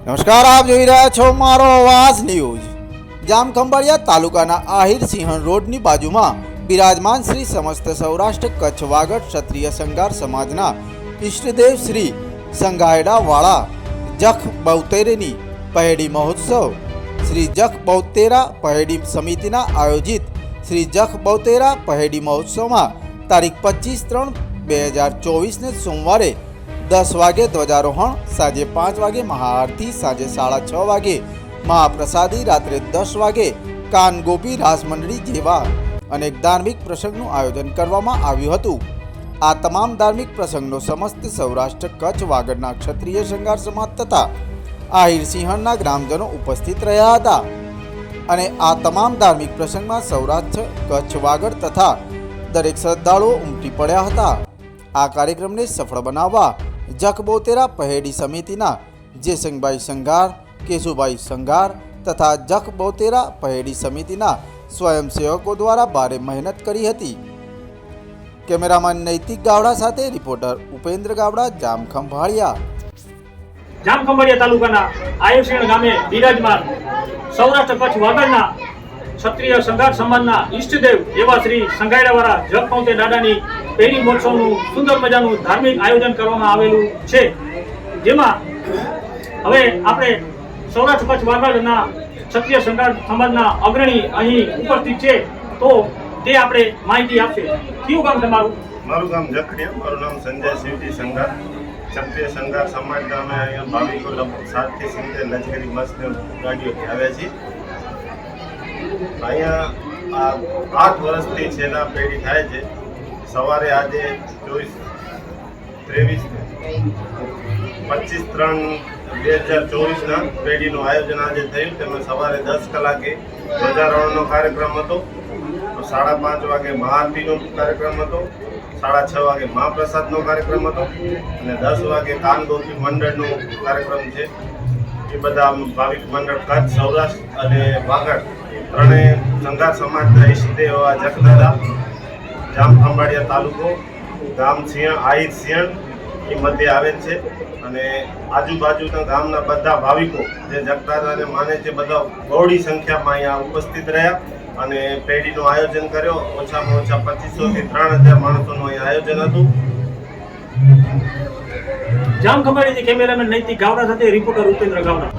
નમસ્કાર, આપ જોઈ રહ્યા છો મારો અવાજ ન્યૂઝ. જામખંભાળિયા તાલુકાના આહિર સિંહણ રોડની બાજુમાં બિરાજમાન શ્રી સમસ્ત સૌરાષ્ટ્ર કચ્છ વાગડ ક્ષત્રિય સંઘાર સમાજના ઈષ્ટદેવ શ્રી સંગાયડાવાળા જખ બૌતેરની પહેડી મહોત્સવ, શ્રી જખ બૌતેરા પહેડી સમિતિના આયોજિત શ્રી જખ બૌતેરા પહેડી મહોત્સવમાં તારીખ પચીસ ત્રણ બે હજાર ચોવીસને સોમવારે દસ વાગે ધ્વજારોહણ, સાંજે પાંચ વાગે મહાઆરતી, સાંજે સાડા છ વાગે મહાપ્રસાદી, રાત્રે દસ વાગે કાનગોપી રાસમંડળી રાસ મંડળી જેવા અનેક ધાર્મિક પ્રસંગનું આયોજન કરવામાં આવ્યું હતું. આ તમામ ધાર્મિક પ્રસંગનો સમસ્ત સૌરાષ્ટ્ર કચ્છ, વાગડના ક્ષત્રિય શૃંગાર સમાજ તથા આહિર સિંહણના ગ્રામજનો ઉપસ્થિત રહ્યા હતા. અને આ તમામ ધાર્મિક પ્રસંગમાં સૌરાષ્ટ્ર, કચ્છ, વાગડ તથા દરેક શ્રદ્ધાળુઓ ઉમટી પડ્યા હતા. આ કાર્યક્રમને સફળ બનાવવા જખબોતેરા પહેડી સમિતિના જેસંગભાઈ સંઘાર, કેશુભાઈ સંઘાર તથા જખબોતેરા પહેડી સમિતિના સ્વયંસેવકો દ્વારા ભારે મહેનત કરી હતી. કેમેરામેન નૈતિક ગાવડા સાથે રિપોર્ટર ઉપેન્દ્ર ગાવડા જામખંભાળિયા જામખંભાળિયા તાલુકાના આયુષીણ ગામે બિરાજમાન સૌરાષ્ટ્ર કચ્છ વાગડના ક્ષત્રિય સંઘાર સમાજના ઈષ્ટદેવ એવા શ્રી સંઘાયડાવાળા જગપંતે દાદાની પેરી મહોત્સવનું સુંદર મજાનું ધાર્મિક આયોજન કરવામાં આવેલું છે. જેમાં હવે આપણે સૌરાષ્ટ્ર કચ્છ વાગડના ક્ષત્રિય સંઘાર સમાજના અગ્રણી અહીં ઉપસ્થિત છે. તો તે આપણે માહિતી આપશે. કયું ગામ તમારું? મારું ગામ જખડિયા. મારું નામ સંજય શિવજી સંઘાર ક્ષત્રિય સંઘાર સમાજના અમે અહીંયા ભાવિકો લગભગ સાતથી સિત્તેર લશ્કરી બસને ગાડીઓથી આવ્યા છીએ. અહીંયા આ આઠ વર્ષથી છેલ્લા પેઢી થાય છે. સવારે આજે ચોવીસ ત્રેવીસ પચીસ ત્રણ બે હજાર ચોવીસના પેઢીનું આયોજન આજે થયું. તેમાં સવારે દસ કલાકે ધ્વજારોહણનો કાર્યક્રમ હતો. સાડા પાંચ વાગે મહાઆરતીનો કાર્યક્રમ હતો. સાડા છ વાગે મહાપ્રસાદનો કાર્યક્રમ હતો. અને દસ વાગે કાનગોપી મંડળનો કાર્યક્રમ છે. એ બધા ભાવિક મંડળ કચ્છ, સૌરાષ્ટ્ર અને વાગડ ત્રણેય સંઘાર સમાજના ઈષ્ટદેવ એવા જખદાદા જામખંભાળિયા તાલુકો ગામ સિંહ આહિર સિંહણ એ મધ્ય આવેલ છે. અને આજુબાજુના ગામના બધા ભાવિકો જે જગદાદાને માને છે બધા બહોળી સંખ્યામાં અહીંયા ઉપસ્થિત રહ્યા અને પેઢીનું આયોજન કર્યો. ઓછામાં ઓછા પચીસોથી ત્રણ હજાર માણસોનું અહીં આયોજન હતું. જામખંભાળીથી કેમેરામેન નૈતિક ગાવડા સાથે રિપોર્ટર ઉપેન્દ્ર ગાવડા.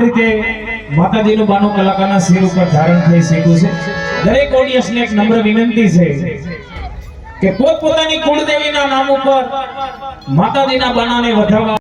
આ રીતે માતાજીનું બાનું કલાકારના શિર ઉપર ધારણ થઈ શક્યું છે. દરેક ઓડિયન્સને એક નમ્ર વિનંતી છે કે પોતપોતાની કુળદેવીના નામ ઉપર માતાજીના બાણાને વધાવવા